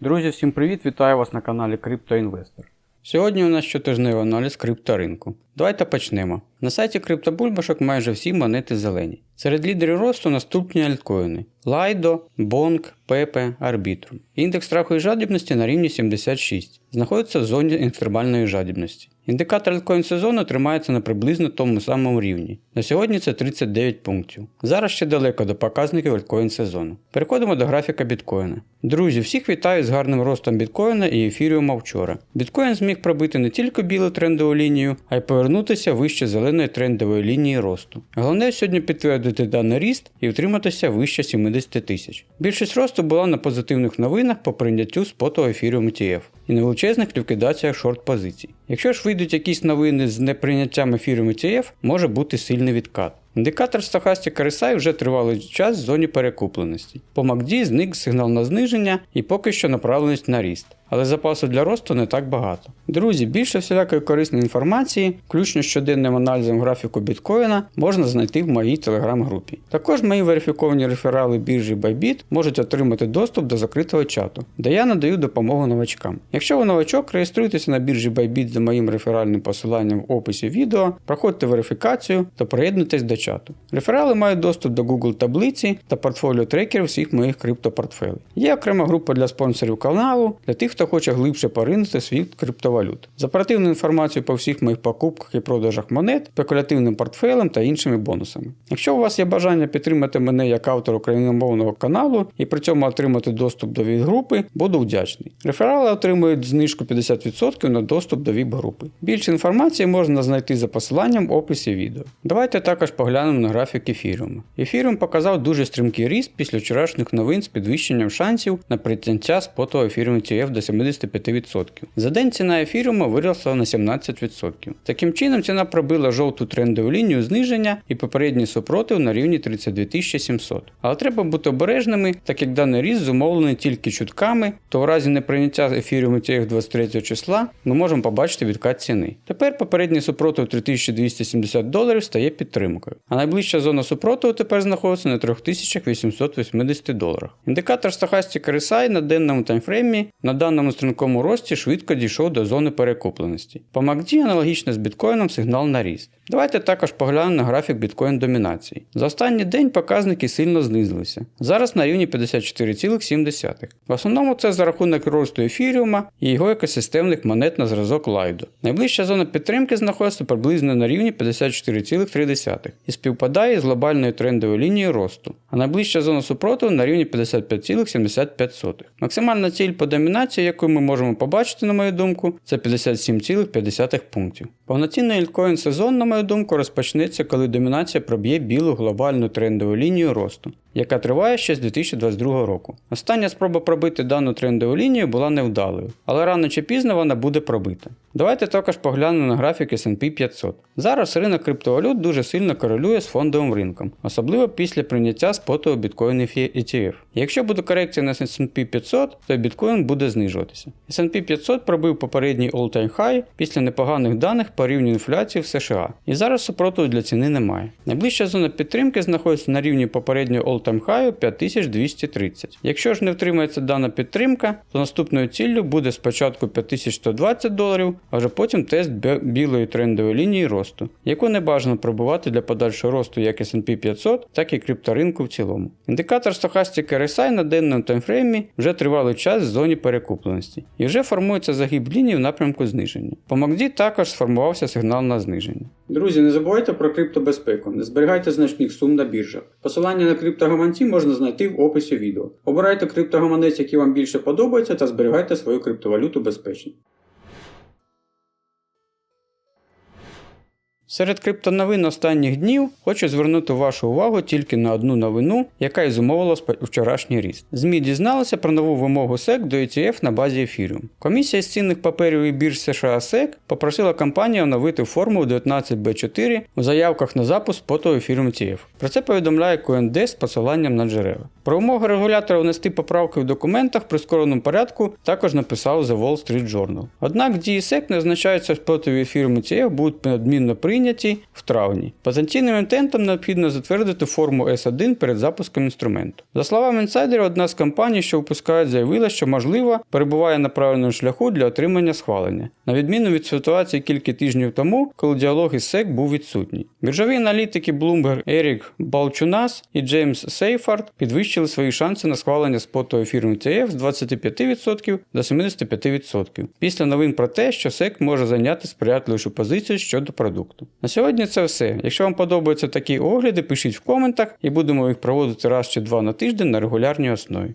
Друзі, всім привіт! Вітаю вас на каналі Криптоінвестор. Сьогодні у нас щотижневий аналіз крипторинку. Давайте почнемо. На сайті криптобульбашок майже всі монети зелені. Серед лідерів росту наступні альткоїни: Lido, Bonk, Pepe, Arbitrum. Індекс страху і жадібності на рівні 76, знаходиться в зоні інтервальної жадібності. Індикатор альткоін сезону тримається на приблизно тому самому рівні. На сьогодні це 39 пунктів. Зараз ще далеко до показників альткоін сезону. Переходимо до графіка біткоїна. Друзі, всіх вітаю з гарним ростом біткоїна і ефіріума вчора. Біткоін зміг пробити не тільки білу трендову лінію, а й повернутися вище зеленої трендової лінії росту. Головне сьогодні підтвердити даний ріст і втриматися вище 70 тисяч. Більшість росту була на позитивних новинах по прийняттю споту ефіріум ETF і на величезних ліквідаціях шорт позицій. Якщо ж вийдуть якісь новини з неприйняттям ефіріум ETF, може бути сильний відкат. Індикатор Stochastic RSI вже тривалий час в зоні перекупленості. По MACD зник сигнал на зниження і поки що направленість на ріст. Але запасу для росту не так багато. Друзі, більше всілякої корисної інформації, включно з щоденним аналізом графіку біткоїна, можна знайти в моїй телеграм-групі. Також мої верифіковані реферали біржі Bybit можуть отримати доступ до закритого чату, де я надаю допомогу новачкам. Якщо ви новачок, реєструйтеся на біржі Bybit за моїм реферальним посиланням в описі відео, проходьте верифікацію та приєднуйтесь до чату. Реферали мають доступ до Google таблиці та портфоліо трекерів всіх моїх криптопортфелей. Є окрема група для спонсорів каналу, для тих, хто хоче глибше поринути світ криптовалют. З оперативною інформацією по всіх моїх покупках і продажах монет, спекулятивним портфелем та іншими бонусами. Якщо у вас є бажання підтримати мене як автор україномовного каналу і при цьому отримати доступ до ВІП-групи, буду вдячний. Реферали отримують знижку 50% на доступ до ВІП-групи. Більше інформації можна знайти за посиланням в описі відео. Давайте також поглянемо на графік ефіріуму. Ефіріум показав дуже стрімкий ріст після вчорашніх новин з підвищенням шансів на прийняття споту ефіріуму TF до 75%. За день ціна ефіріуму виросла на 17%. Таким чином ціна пробила жовту трендову лінію зниження і попередній супротив на рівні 32 700. Але треба бути обережними, так як даний ріст зумовлений тільки чутками, то в разі неприйняття ефіріуму TF 23 числа ми можемо побачити відкат ціни. Тепер попередній супротив 3270 доларів стає підтримкою, а найближча зона супротиву тепер знаходиться на 3880 доларах. Індикатор Stochastic RSI на денному таймфреймі на даному стрімкому рості швидко дійшов до зони перекупленості. По MACD аналогічно з біткоїном сигнал на ріст. Давайте також поглянемо на графік біткоін домінації. За останній день показники сильно знизилися. Зараз на рівні 54,7. В основному це за рахунок росту ефіріума і його екосистемних монет на зразок лайду. Найближча зона підтримки знаходиться приблизно на рівні 54,3 і співпадає з глобальною трендовою лінією росту, найближча зона супротиву на рівні 55,75. Максимальна ціль по домінації, яку ми можемо побачити, на мою думку, це 57,5 пунктів. Повноцінний альткоін сезон, на мою думку, розпочнеться, коли домінація проб'є білу глобальну трендову лінію росту, яка триває ще з 2022 року. Остання спроба пробити дану трендову лінію була невдалою, але рано чи пізно вона буде пробита. Давайте також поглянемо на графік S&P 500. Зараз ринок криптовалют дуже сильно корелює з фондовим ринком, особливо після прийняття споту біткоін ETF. Якщо буде корекція на S&P 500, то біткоін буде знижуватися. S&P 500 пробив попередній all-time high після непоганих даних по рівню інфляції в США. І зараз супротиву для ціни немає. Найближча зона підтримки знаходиться на рівні попереднього all-time high 5230. Якщо ж не втримається дана підтримка, то наступною ціллю буде спочатку 5120 доларів, а вже потім тест білої трендової лінії росту, яку не бажано пробувати для подальшого росту як S&P 500, так і крипторинку в цілому. Індикатор Stochastic RSI на денному таймфреймі вже тривалий час в зоні перекупленості і вже формується загиб лінії в напрямку зниження. По MACD також сформувався сигнал на зниження. Друзі, не забувайте про криптобезпеку, не зберігайте значних сум на біржах. Посилання на криптогаманці можна знайти в описі відео. Обирайте криптогаманець, який вам більше подобається, та зберігайте свою криптовалюту безпечно. Серед криптоновин останніх днів хочу звернути вашу увагу тільки на одну новину, яка і зумовила вчорашній ріст. ЗМІ дізналися про нову вимогу SEC до ETF на базі Ethereum. Комісія з цінних паперів і бірж США SEC попросила компанію оновити форму 19B4 у заявках на запуск споту Ethereum ETF. Про це повідомляє CoinDesk з посиланням на джерела. Про умови регулятора внести поправки в документах в прискореному порядку також написав The Wall Street Journal. Однак дії SEC не означають, що спотові фірми TF будуть неодмінно прийняті в травні. Потенційним інтентом необхідно затвердити форму S1 перед запуском інструменту. За словами інсайдерів, одна з компаній, що випускають, заявила, що можливо перебуває на правильному шляху для отримання схвалення, на відміну від ситуації кілька тижнів тому, коли діалог із SEC був відсутній. Біржові аналітики Bloomberg Ерік Балчунас і Джеймс Сейфард підвищили свої шанси на схвалення споту ефіру ETF з 25% до 75% після новин про те, що SEC може зайняти сприятливішу позицію щодо продукту. На сьогодні це все. Якщо вам подобаються такі огляди, пишіть в коментах і будемо їх проводити раз чи два на тиждень на регулярній основі.